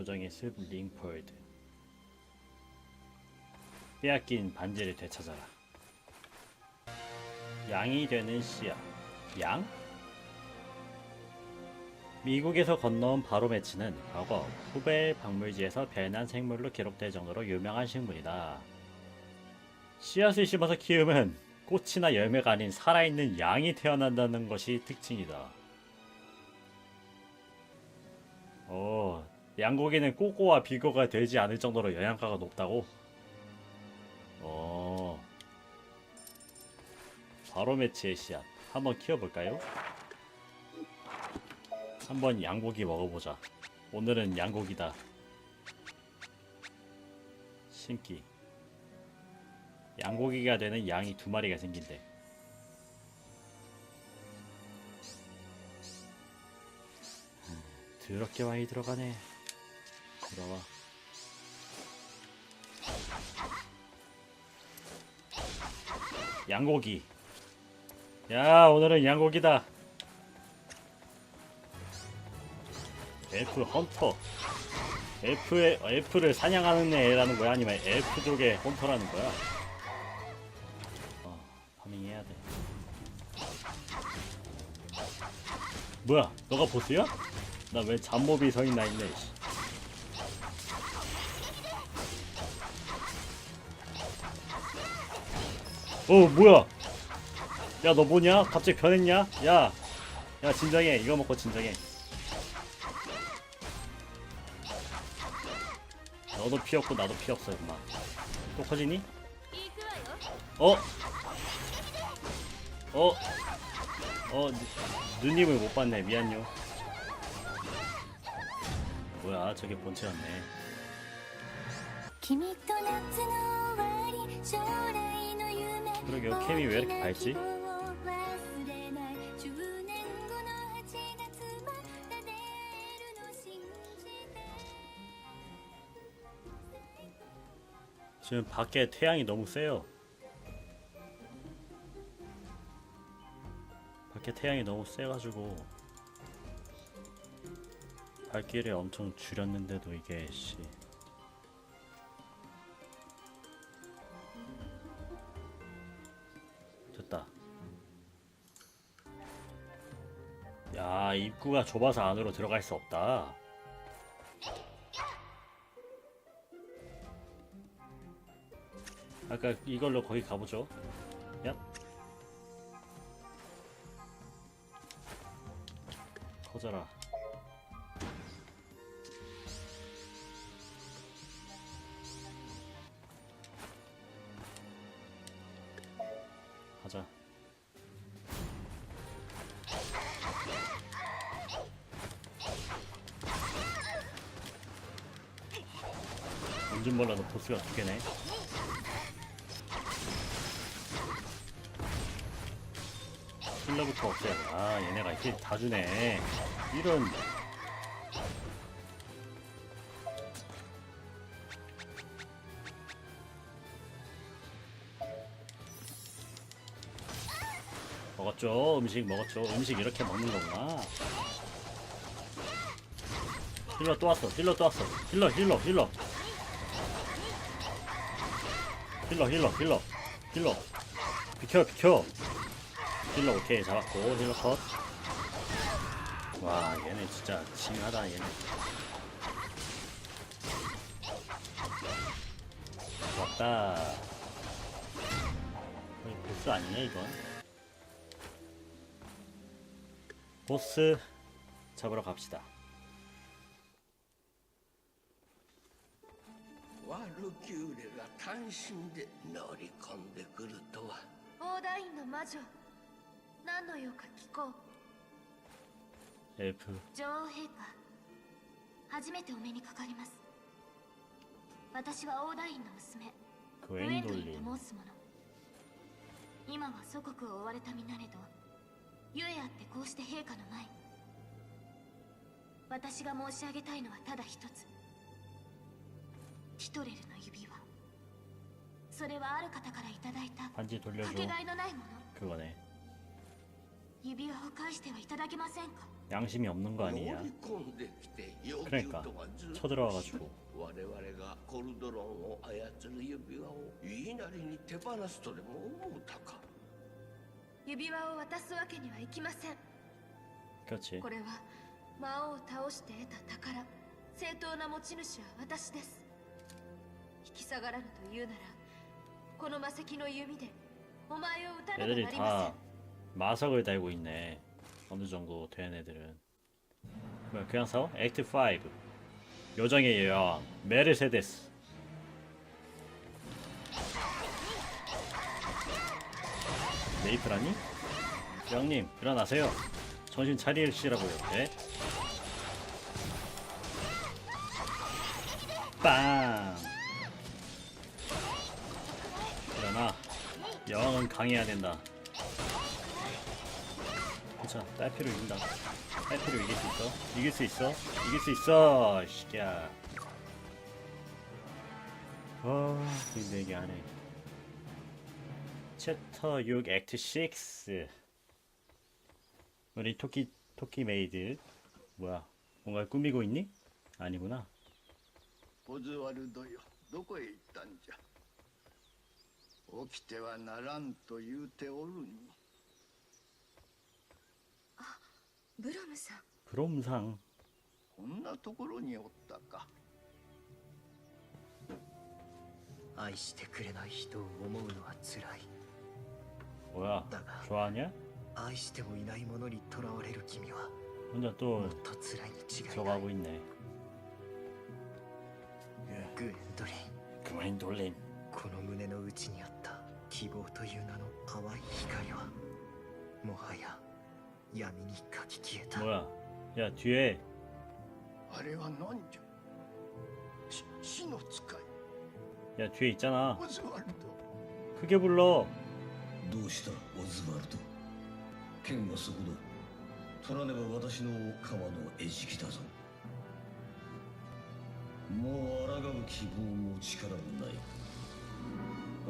요정의 숲 링폴드 빼앗긴 반지를 되찾아라 양이 되는 씨앗 양? 미국에서 건너온 바로매치는 과거 후베 박물지에서 배난 생물로 기록될 정도로 유명한 식물이다. 씨앗을 심어서 키우면 꽃이나 열매가 아닌 살아있는 양이 태어난다는 것이 특징이다. 어, 양고기는 꼬꼬와 비거가 되지 않을 정도로 영양가가 높다고? 어, 바로 매치의 씨앗 한번 키워볼까요? 한번 양고기 먹어보자. 오늘은 양고기다. 신기. 양고기가 되는 양이 두 마리가 생긴대. 음, 더럽게 많이 들어가네. 들어와. 양고기. 야, 오늘은 양고기다. 엘프 헌터 엘프의 엘프를 사냥하는 애라는 거야 아니면 엘프족의 헌터라는 거야 어 파밍해야 돼 뭐야 너가 보스야? 나왜 잡몹이 서 있나 있네 어 뭐야 야 너 뭐냐 갑자기 변했냐 야야 야, 진정해 이거 먹고 진정해 너도 피 없고 나도 피 없어 임마 또 커지니? 어? 어? 어? 누님을 못 봤네 미안요 뭐야 저게 본체였네 그러게요. 캠이 왜 이렇게 밝지? 지금 밖에 태양이 너무 세요. 밖에 태양이 너무 세가지고 밝기를 엄청 줄였는데도 이게 씨. 입구가 좁아서 안으로 들어갈 수 없다. 아까 이걸로 거기 가보죠. 얍. 커져라. 가자 뭔줄 몰라도 보스가 두 개네. 힐러부터 없애야 돼. 아 얘네가 힐다 주네. 이런. 먹었죠? 음식 먹었죠? 음식 이렇게 먹는 거구나. 힐러 또 왔어. 힐러 또 왔어. 힐러 힐러 힐러 힐러 힐러 힐러 힐러 비켜 비켜 힐러 오케이 잡았고 힐러 컷. 와 얘네 진짜 징하다 얘네. 왔다. 거의 보스 아니냐 이건? 보스 잡으러 갑시다. ワルキューレが単身で乗り込んでくるとは。オーダインの魔女何の用か聞こう。エプ。女王陛下初めてお目にかかります。私はオーダインの娘クエンドリンと申す者今は祖国を追われた身なれどゆえあってこうして陛下の前私が申し上げたいのはただ一つ。ティトレルの指輪それはある方からいただいた 반지 か 돌려줘. けがえのないもの 그거네. 指輪を返してはいただけませんか 양심이 없는 거 乗 아니냐? り込んできて要求 그러니까 とはずっと 쳐들어와가지고 我々がコルドロンを操る指輪を言いなりに手放すとでも思うたか指輪を渡すわけにはいきません 그렇지. これは魔王を倒して得た宝正当な持ち主は私です 引き下がらぬというならこの魔石の弓でお前を撃たねば 애들이 なりません 다 마석을 달고 있네. 어느 정도 된 애들은. 뭐야, 그냥 싸워? 액트 5. 요정의 여왕 메르세데스. 메이플하니? 여왕님 일어나세요. 정신 차리시라고요. 네? 빵. 여왕은 강해야 된다. 괜찮아. 딸피로 이긴다. 딸피로 이길 수 있어. 이길 수 있어. 이길 수 있어. 시기야. 아, 힘들게 하네. 챕터 6 액트 6. 우리 토끼 토끼 메이드 뭐야? 뭔가 꾸미고 있니? 아니구나. オズワルドよどこへ行ったんじゃ 起きてはならんと言うておるにブロムさん 브롬상 こんなところにおったか愛してくれない人を思うのは辛い 뭐야? 나가. 좋아하냐? 愛してもいないものにとらわれる君は 혼자 も 또 っと辛いに違いない 저거 하고 있네. グエンドリン 그만 돌림. この胸の内にあった 希望という名の淡い光はもはや闇にかき消えた 뭐야? 야 뒤에 あれは何じゃし死の使い 야 뒤에 있잖아. オズワルド 크게 불러. どうしたオズワルド剣はそこだ取らねば私の川の餌食だぞもう抗う希望も力もないお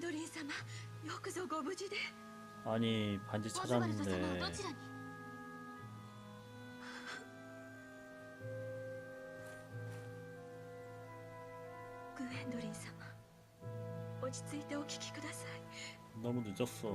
도리에 사마, 요크소 고무지대. 아니 반지 찾았는데. 너무 늦었어.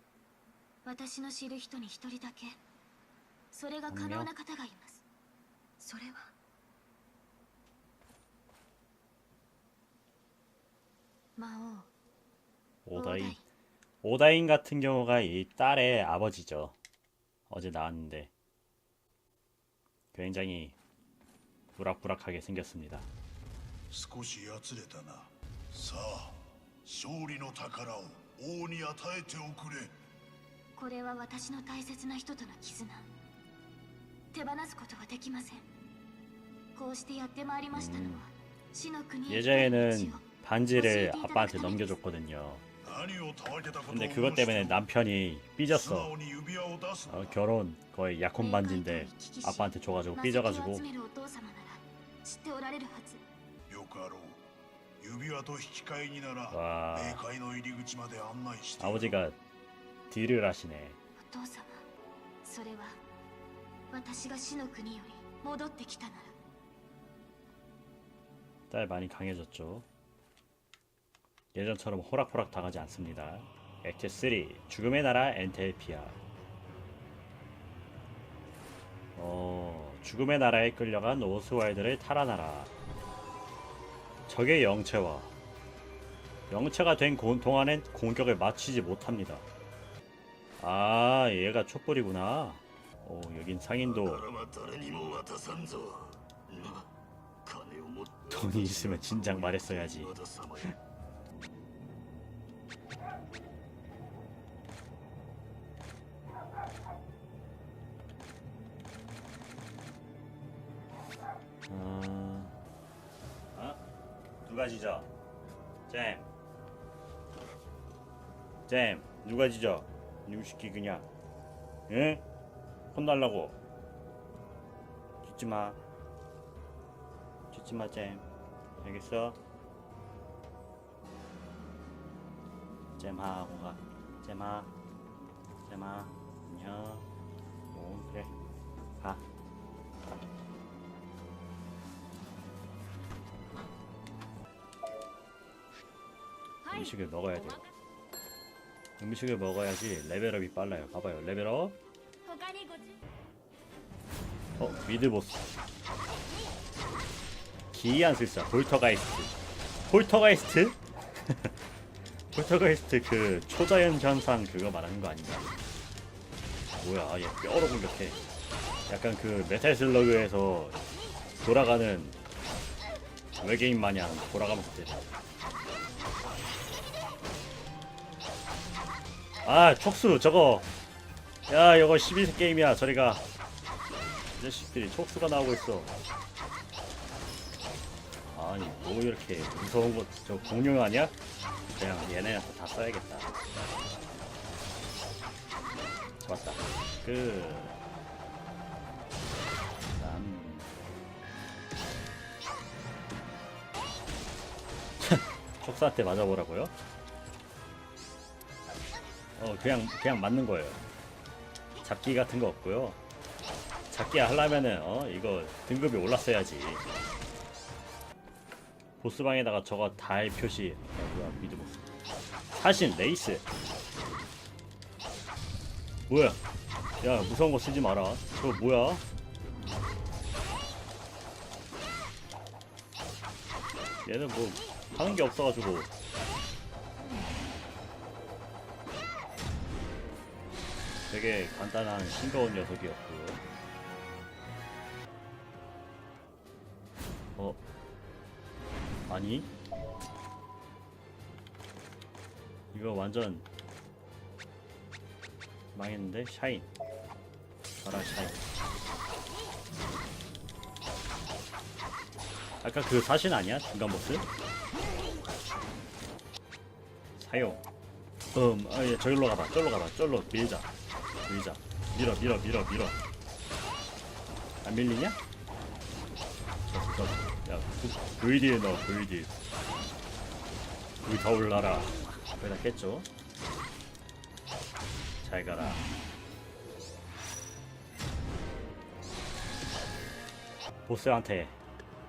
私の知る人に一人だけそれが可能な方がいますそれは 魔王 오다인. 오다인 같은 경우가 이 딸의 아버지죠. 어제 나왔는데 굉장히 우락부락하게 생겼습니다. 少しやつれたなさあ勝利の宝を王に与えておくれ これは私の大切な人との絆手放すことはできませんこうしてやってまいりましたのは、死の国へ 예전에는 반지를 아빠한테 넘겨줬거든요. 何をたわけたことを 근데 그것 때문에 남편이 素 삐졌어. 直に指輪を出すの 어, だ 결혼 거의 약혼 반지인데 아빠한테 줘가지고 삐져가지고 魔石を集めるお父様なら知っておられるはずよくあろう指輪と引き換えにならわあ冥界の入り口まで案内して 아버지가 딜을 하시네. お父様それは 私が死の国より戻ってきたなら 딸 많이 강해졌죠. 예전처럼 호락호락 당하지 않습니다. 액트 3 죽음의 나라 엔텔피아. 어, 죽음의 나라에 끌려간 오스와이드를 탈환하라. 적의 영체와 영체가 된 고- 동안엔 공격을 마치지 못합니다. 아 얘가 촛불이구나 오 여긴 상인도 돈이 있으면 진작 말했어야지 어? 누가 지져? 잼. 잼, 누가 지져? 뉴시키 그냥. 응? 혼날라고. 짖지 마. 짖지 마, 잼. 알겠어? 잼하고 가. 잼하. 잼하. 안녕. 오, 그래. 가. 음식을 먹어야 돼요. 음식을 먹어야지 레벨업이 빨라요. 봐봐요. 레벨업. 어, 미드보스. 기이한 슬사 볼터가이스트. 볼터가이스트? 볼터가이스트 그 초자연 현상 그거 말하는 거 아닌가? 뭐야, 얘 뼈로 공격해. 약간 그 메탈 슬러그에서 돌아가는 외계인 마냥 돌아가면서 때려. 아, 촉수 저거. 야, 이거 12세 게임이야. 저리가. 이 자식들이 촉수가 나오고 있어. 아니, 뭐 이렇게 무서운 거, 저 공룡 아니야? 그냥 얘네한테 다 써야겠다. 좋았다. 그. 남. 촉수한테 맞아보라고요? 어, 그냥, 그냥 맞는 거예요. 잡기 같은 거 없고요. 잡기 하려면은 어 이거 등급이 올랐어야지. 보스방에다가 저거 달 표시. 야, 뭐야 미드 보스. 사신 레이스. 뭐야? 야 무서운 거 쓰지 마라. 저거 뭐야? 얘는 뭐 하는 게 없어가지고. 되게 간단한 싱거운 녀석이었고요. 어? 아니? 이거 완전 망했는데? 샤인. 봐라 샤인. 아까 그 사신 아니야? 중간 보스? 사용. 음, 아, 예, 저기로 가봐. 저기로 가봐. 저기로 밀자. 밀자. 밀어, 밀어, 밀어, 밀어. 안 밀리냐? 야, 그, VD에 넣어, VD. 불다 올라라. 거기다 깼죠? 잘 가라. 보스한테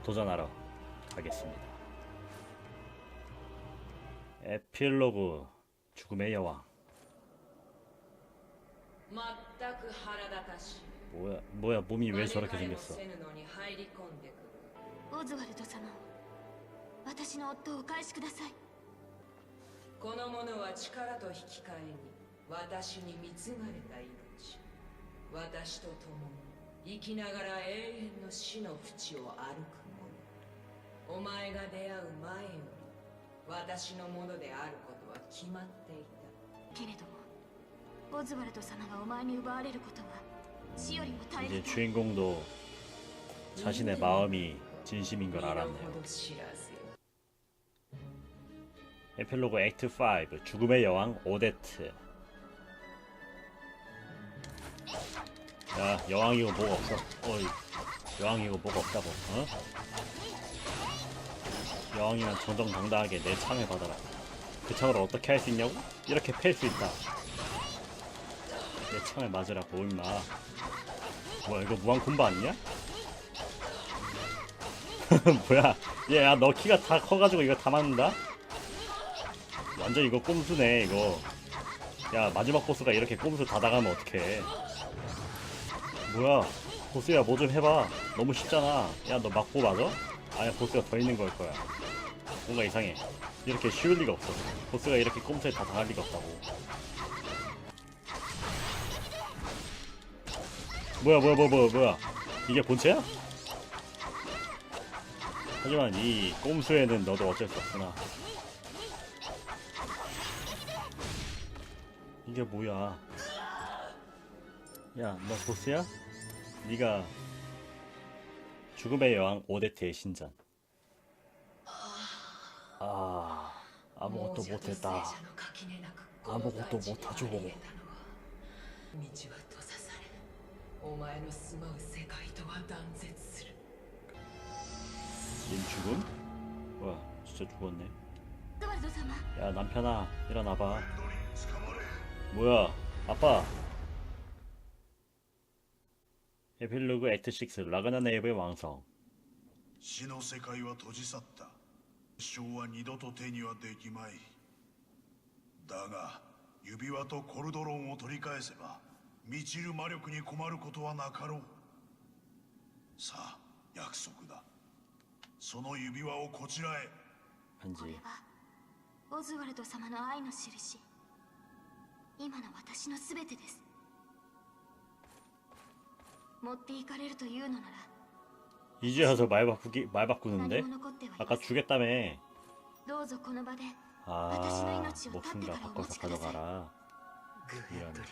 도전하러 가겠습니다. 에필로그 죽음의 여왕. 全く腹立たしい 뭐야, 뭐야, 몸이 왜 저렇게 생겼어? 何回もせぬのに入り込んでくるオズワルド様私の夫をお返しくださいこの者は力と引き換えに私に貢がれた命私と共に生きながら永遠の死の淵を歩く者お前が出会う前より私のものであることは決まっていたけれども オズワルド様がお前に奪われることは死よりも大 이제 変だ 주인공도 자신의 마음이 진심인 걸 身の 알았네요. 程知らずよ 에필로그 액트 5 죽음의 여왕 오데트. 야 여왕이고 뭐가 없어? 어이 여왕이고 뭐가 없다고? 어? 여왕이면 정정당당하게 내 창을 받아라. 그 창을 어떻게 할 수 있냐고? 이렇게 팰 수 있다. 내 창을 맞으라고 임마. 뭐야 이거 무한 콤보 아니냐? 뭐야 얘야 너 키가 다 커가지고 이거 다 맞는다? 완전 이거 꼼수네 이거 야 마지막 보스가 이렇게 꼼수 다 나가면 어떡해 뭐야 보스야 뭐 좀 해봐 너무 쉽잖아 야너 맞고 맞아? 아니야 보스가 더 있는 걸 거야 뭔가 이상해 이렇게 쉬울 리가 없어 보스가 이렇게 꼼수에 다 당할 리가 없다고 뭐야 뭐야 뭐야 뭐야 뭐야. 이게 본체야? 하지만 이 꼼수에는 너도 어쩔 수 없구나. 이게 뭐야? 야 너 보스야? 네가 죽음의 여왕 오데테의 신전. 아 아무것도 못했다. 아무것도 못하죠. お前の住まう世界とは断絶する 님 죽음? 뭐야 진짜 죽었네 オズワルド様 야 남편아 일어나봐 뭐야 아빠 에필로그 액트 6 라그나 네이브의 왕성 死の世界は閉じ去った章は二度と手にはできまいだが指輪とコルドロンを取り返せば 満ちる魔力に困ることはなかろうさあ約束だその指輪をこちらへ 한지 オズワルド様の愛の印今の私の全てです持っていかれるというのなら 이제 와서 말 바꾸기 말 何 바꾸는데 も残ってはいま 아까 せん 죽였다며 どうぞこの場で 아 私の命を 목숨 絶 다 ってからお 바꿔서 持ちください 가져가라 グエンドリン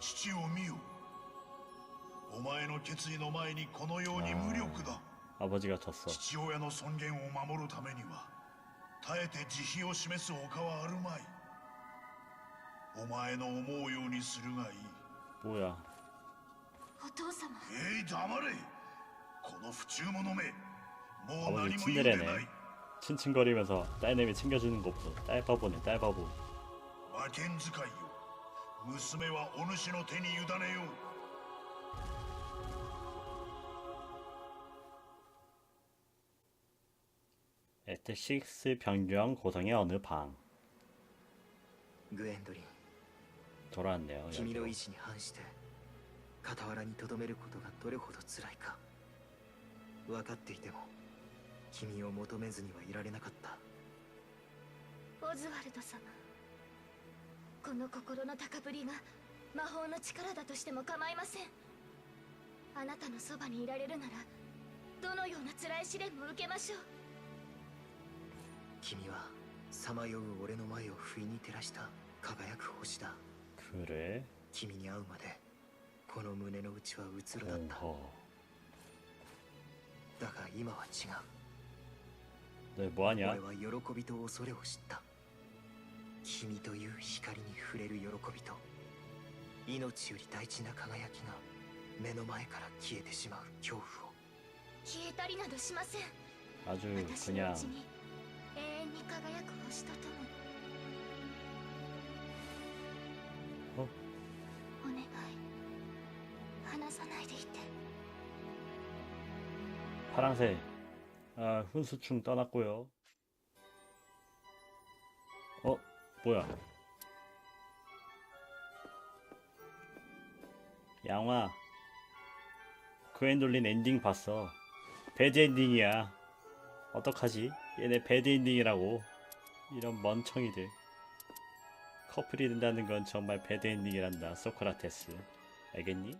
父を見よお前の決意の前にこのように無力だ 아버지가 졌어 父親の尊厳を守るためには耐えて慈悲を示す他はあるまいお前の思うようにするがいい 뭐야 お父様えい黙れこの不忠者めもう 아버지 何も言うでない 츤데레네 칭칭거리면서 딸내미 챙겨주는 거 보소 딸바보네 딸바보 魔剣使いよ 娘はお主の手に委ねよう 액트 6 병경 고성의 어느 방 グエンドリン 돌아왔네요 君の 여기로 意志に反して傍らに留めることがどれほど辛いか分かっていても君を求めずにはいられなかったオズワルド様 この心の高ぶりが魔法の力だとしても構いません。あなたのそばにいられるならどのような辛い試練も受けましょう。君はさまよう俺の前を不意に照らした輝く星だ。君に会うまでこの胸の内はうつろだった。だが今は違う。俺は喜びと恐れを知った。君という光に触れる喜びと命より大事な輝きが目の前から消えてしまう恐怖を消えたりなどしません 아주 私の 그냥 うちに永遠に輝く星とともに어? お願い離さないでいて 파랑새 아 훈수충 떠났고요 뭐야? 양화 그엔돌린 엔딩 봤어. 배드 엔딩이야. 어떡하지? 얘네 배드 엔딩이라고. 이런 멍청이들. 커플이 된다는 건 정말 배드 엔딩이란다 소크라테스. 알겠니?